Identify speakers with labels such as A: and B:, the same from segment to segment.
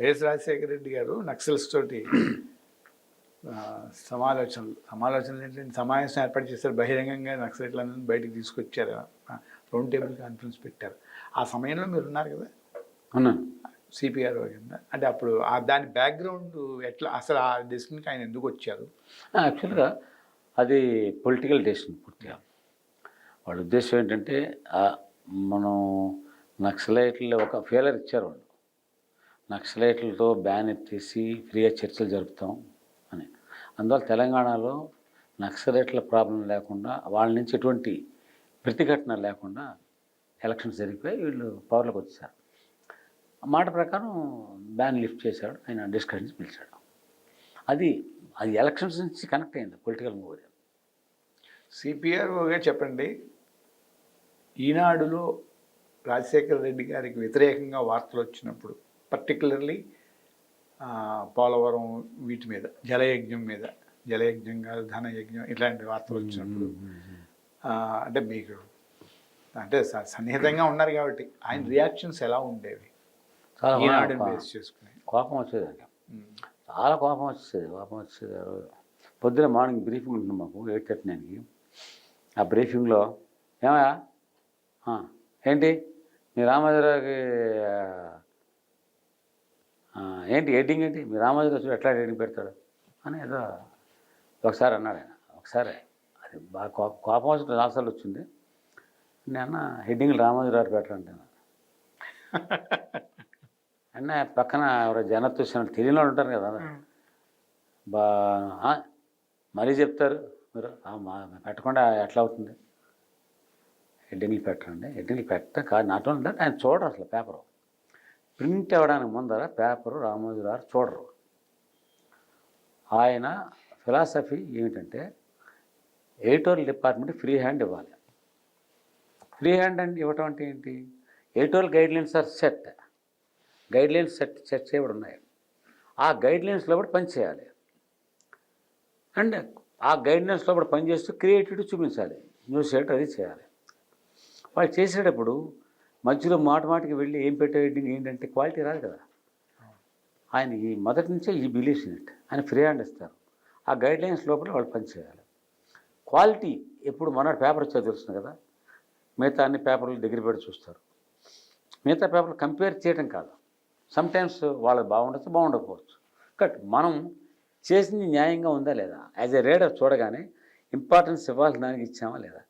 A: YS Rajasekhara Reddy గారు నక్సల్స్ తోటి సమాలోచనలు సమాలోచనలు ఏంటంటే సమావేశం ఏర్పాటు చేశారు. బహిరంగంగా నక్సలైట్లందరినీ బయటికి తీసుకొచ్చారు. రౌండ్ టేబుల్ కాన్ఫరెన్స్ పెట్టారు. ఆ సమయంలో మీరు ఉన్నారు కదా?
B: ఉన్నాను
A: సిపిఆర్ కింద. అంటే అప్పుడు ఆ దాని బ్యాక్గ్రౌండ్ ఎట్లా అసలు ఆ డెసిషన్కి ఆయన ఎందుకు వచ్చారు?
B: యాక్చువల్గా అది పొలిటికల్ డెసిషన్ పూర్తిగా. వాళ్ళ ఉద్దేశం ఏంటంటే మనం నక్సలైట్లు ఒక ఫెయిలర్ ఇచ్చారు వాళ్ళు. నక్సలైట్లతో బ్యాన్ ఎత్తేసి ఫ్రీగా చర్చలు జరుపుతాం అని. అందువల్ల తెలంగాణలో నక్సలైట్ల ప్రాబ్లం లేకుండా వాళ్ళ నుంచి ఎటువంటి ప్రతిఘటన లేకుండా ఎలక్షన్స్ జరిగిపోయి వీళ్ళు పవర్లోకి వచ్చేసారు. మాట ప్రకారం బ్యాన్ లిఫ్ట్ చేశాడు ఆయన డిస్కషన్స్ పిలిచాడు. అది అది ఎలక్షన్స్ నుంచి కనెక్ట్ అయింది పొలిటికల్ మూవీ
A: సిపిఆర్ఓగా చెప్పండి ఈనాడులో రాజశేఖర రెడ్డి గారికి వ్యతిరేకంగా వార్తలు వచ్చినప్పుడు పర్టికులర్లీ పోలవరం వీటి మీద జలయజ్ఞం మీద జలయజ్ఞం కాదు ధనయజ్ఞం ఇట్లాంటి వార్తలు వచ్చినప్పుడు. అంటే మీకు అంటే స- సన్నిహితంగా ఉన్నారు కాబట్టి ఆయన రియాక్షన్స్ ఎలా ఉండేవి?
B: చాలా
A: ఈనాడుని
B: కోపం-
A: బేస్ చేసుకుని.
B: కోపం వచ్చేది. నాకు.
A: ఉమ్.
B: చాలా కోపం వచ్చేది కోపం వచ్చేది. పొద్దున మార్నింగ్ బ్రీఫింగ్ ఉంటుంది మాకు ఎయిట్ థర్టీ నైన్కి ఆ బ్రీఫింగ్లో ఏమయ్యా? ఆ, ఏంటి? మీ రామోజీరావుకి ఏంటి ఎడ్డింగ్ ఏంటి? మీ చూడు ఎట్లా ఎడ్డింగ్ పెడతాడు? అని ఏదో ఒకసారి అన్నాడు ఆయన. ఒకసారి అది బాగా కోప వచ్చిన రాసాలు వచ్చింది. నేను హెడ్డింగ్ రామోజీరావు పెట్టాలంటే అన్న పక్కన ఎవరో జనం చూసిన తెలియని వాళ్ళు ఉంటారు కదా. బా మరీ చెప్తారు మీరు. పెట్టకుండా ఎట్లా అవుతుంది? హెడ్డింగ్లు పెట్టండి హెడ్డింగ్లు పెట్ట కాదు నాట్ ఓన్లీ దట్ ఆయన చూడరు అసలు పేపరు. ప్రింట్ అవ్వడానికి ముందర పేపరు రామోజీరావు చూడరు. ఆయన ఫిలాసఫీ ఏమిటంటే ఎడిటోరియల్ డిపార్ట్మెంట్ ఫ్రీ హ్యాండ్ ఇవ్వాలి. ఫ్రీ హ్యాండ్ అంటే ఇవ్వటం అంటే ఏంటి? Editorial guidelines are set. Guidelines set set చేయబడి ఉన్నాయి. ఆ గైడ్లైన్స్లో కూడా పనిచేయాలి అండ్ ఆ గైడ్లైన్స్లో కూడా పనిచేస్తూ క్రియేటివిటీ చూపించాలి. న్యూస్ ఎడిటర్ అది చేయాలి. వాళ్ళు చేసేటప్పుడు మధ్యలో మాట మాటికి వెళ్ళి ఏం పెట్టే ఏంటంటే క్వాలిటీ రాదు కదా. ఆయన ఈ మొదటి నుంచే ఈ బిలీవ్స్ ఇట్. ఆయన ఫ్రీ హ్యాండ్ ఇస్తారు. ఆ గైడ్లైన్స్ లోపల వాళ్ళు పనిచేయాలి క్వాలిటీ ఎప్పుడు మన పేపర్ వచ్చా తెలుస్తుంది కదా. మిగతా అన్ని పేపర్లు దగ్గర పెట్టి చూస్తారు. మిగతా పేపర్లు కంపేర్ చేయడం కాదు. సమ్టైమ్స్ వాళ్ళకి బాగుండొచ్చు బాగుండకపోవచ్చు. కట్ మనం చేసింది న్యాయంగా ఉందా లేదా? యాజ్ ఎ రేడర్ చూడగానే ఇంపార్టెన్స్ ఇవ్వాల్సిన దానికి ఇచ్చామా లేదా?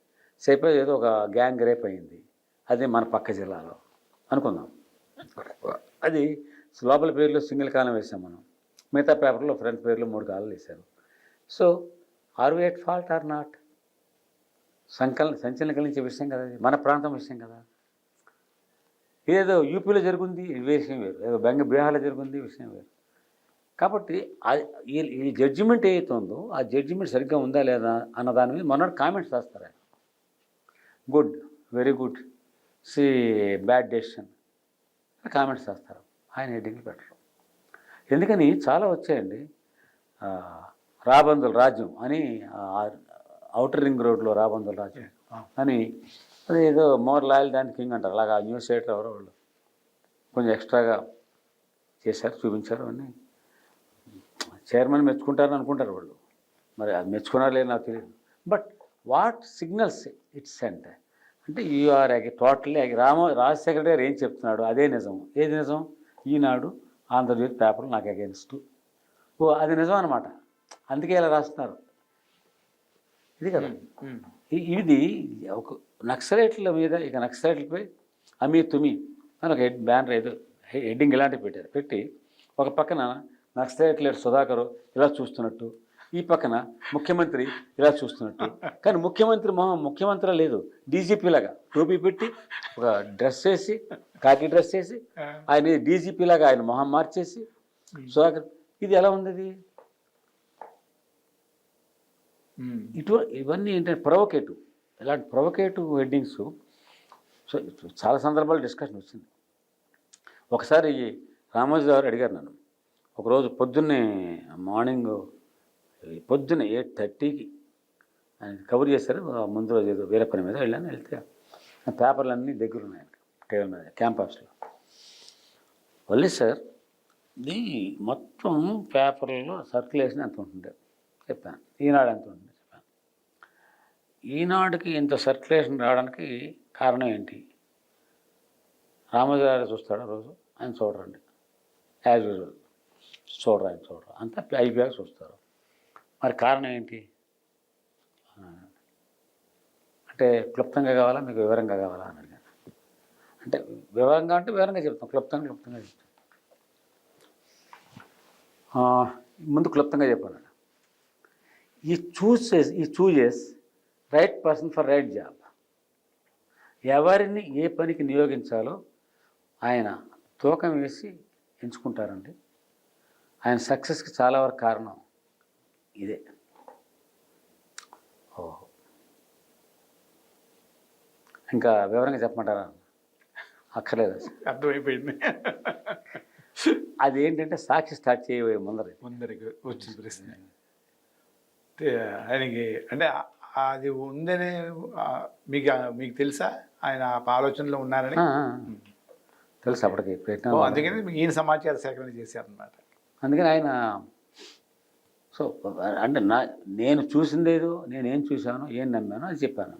B: సరిపోయి ఏదో ఒక గ్యాంగ్ రేప్ అయింది. అది మన పక్క జిల్లాలో. అనుకుందాం. అది లోపల పేర్లు సింగిల్ కాలం వేసాం మనం. మిగతా పేపర్లో ఫ్రంట్ పేర్లు మూడు కాలాలు వేశారు. So are we at fault or not? సంకలన సంచలనం కలిగించే విషయం కదా మన ప్రాంతం విషయం కదా. ఏదో యూపీలో జరుగుంది ఇది విషయం వేరు. ఏదో బెంగ బీహార్లో జరుగుంది విషయం వేరు. కాబట్టి ఈ ఈ జడ్జిమెంట్ ఏదైతే ఉందో ఆ జడ్జిమెంట్ సరిగ్గా ఉందా లేదా అన్న దాని మీద మొన్నటి కామెంట్స్ రాస్తారు ఆయన. Good very good see bad decision comments చేస్తారు ఆయన హెడ్డింగ్లు పెట్టరు. ఎందుకని చాలా వచ్చాయండి. రాబందుల రాజ్యం అని అవుటర్ రింగ్ రోడ్లో రాబందుల రాజ్యం అని అది ఏదో మోర్ లాయల్ దాని కింగ్ అంటారు. అలాగా న్యూస్ ఎడిటర్ ఎవరో వాళ్ళు కొంచెం ఎక్స్ట్రాగా చేశారు చూపించారు అని. చైర్మన్ మెచ్చుకుంటారని అనుకుంటారు వాళ్ళు. మరి అది మెచ్చుకున్నారో లేదు నాకు తెలియదు. బట్ వాట్ సిగ్నల్స్ ఇట్స్ అంటే అంటే యూఆర్ టోటల్లీ రామ రాజశేఖర గారు ఏం చెప్తున్నాడు? అదే నిజం. ఏది నిజం? ఈనాడు ఆంధ్రజ్యోతి పేపర్ నాకు అగేన్స్ట్ ఓ అది నిజం అనమాట అందుకే ఇలా రాస్తున్నారు. ఇది కదా. ఇది ఒక నక్సలైట్ల మీద ఇక నక్సలైట్లపై అమీ తుమి అని ఒక హెడ్ బ్యానర్ ఏదో హెడ్డింగ్ ఇలాంటివి పెట్టారు. పెట్టి ఒక పక్కన నక్సలైట్ లీడర్ సుధాకర్ ఇలా చూస్తున్నట్టు ఈ పక్కన ముఖ్యమంత్రి ఇలా చూస్తున్నట్టు. కానీ ముఖ్యమంత్రి మొహం ముఖ్యమంత్రి లేదు. డీజీపీ లాగా. టోపీ పెట్టి ఒక డ్రెస్ వేసి కాకి డ్రెస్ వేసి ఆయన డీజీపీ లాగా ఆయన మొహం మార్చేసి సుధాకర్ ఇది ఎలా ఉంది ఇది. ఇటు ఇవన్నీ ఏంటంటే ప్రొవకేటివ్. ఇలాంటి ప్రొవకేటివ్ హెడ్డింగ్స్ సో చాలా సందర్భాలు డిస్కషన్ వచ్చింది. ఒకసారి రామోజీ గారు అడిగారు నన్ను. ఒకరోజు పొద్దున్నే మార్నింగ్ పొద్దున ఎయిట్ థర్టీకి ఆయన కవర్ చేశారు ముందు రోజు ఏదో వేరే పని మీద వెళ్ళాను వెళ్తే పేపర్లు అన్నీ దగ్గర ఉన్నాయి టేబుల్ మీద క్యాంపస్లో. వల్లే సార్ ఇది మొత్తం పేపర్లో సర్క్యులేషన్ ఎంత ఉంటుండే చెప్పాను ఈనాడు ఎంత ఉంటుంది చెప్పాను. ఈనాడుకి ఇంత సర్క్యులేషన్ రావడానికి కారణం ఏంటి? రామోజీ చూస్తాడు రోజు? ఆయన చూడరండి. As usual. చూడరు ఆయన చూడరు. అంతా అయిపోయాక చూస్తారు. మరి కారణం ఏంటి? అంటే క్లుప్తంగా కావాలా? మీకు వివరంగా కావాలా? అని అడిగాను. అంటే వివరంగా అంటే వివరంగా చెప్తాం. క్లుప్తంగా క్లుప్తంగా చెప్తాం. ముందు క్లుప్తంగా చెప్పాను ఈ చూసెస్ ఈ chooses right person for right job ఎవరిని ఏ పనికి నియోగించాలో ఆయన తూకం వేసి ఎంచుకుంటారండి. ఆయన సక్సెస్కి చాలా వరకు కారణం. ఇదే. ఓహో ఇంకా వివరంగా చెప్పమంటారా? అక్కర్లేదు.
A: అర్థమైపోయింది.
B: అది ఏంటంటే సాక్షి స్టార్ట్ చేయబోయే ముందర.
A: ముందరికి వచ్చిన ప్రశ్న. అంటే ఆయనకి అంటే అది ఉందనే మీకు మీకు తెలుసా? ఆయన ఆ ఆలోచనలో ఉన్నారని?
B: తెలుసు అప్పటికి ప్రయత్నం
A: అందుకని మీకు ఈయన సమాచార సేకరణ చేశారనమాట
B: అందుకని ఆయన సో అంటే నా నేను చూసిందేదో నేను ఏం చూశానో ఏం నమ్మానో అది చెప్పాను.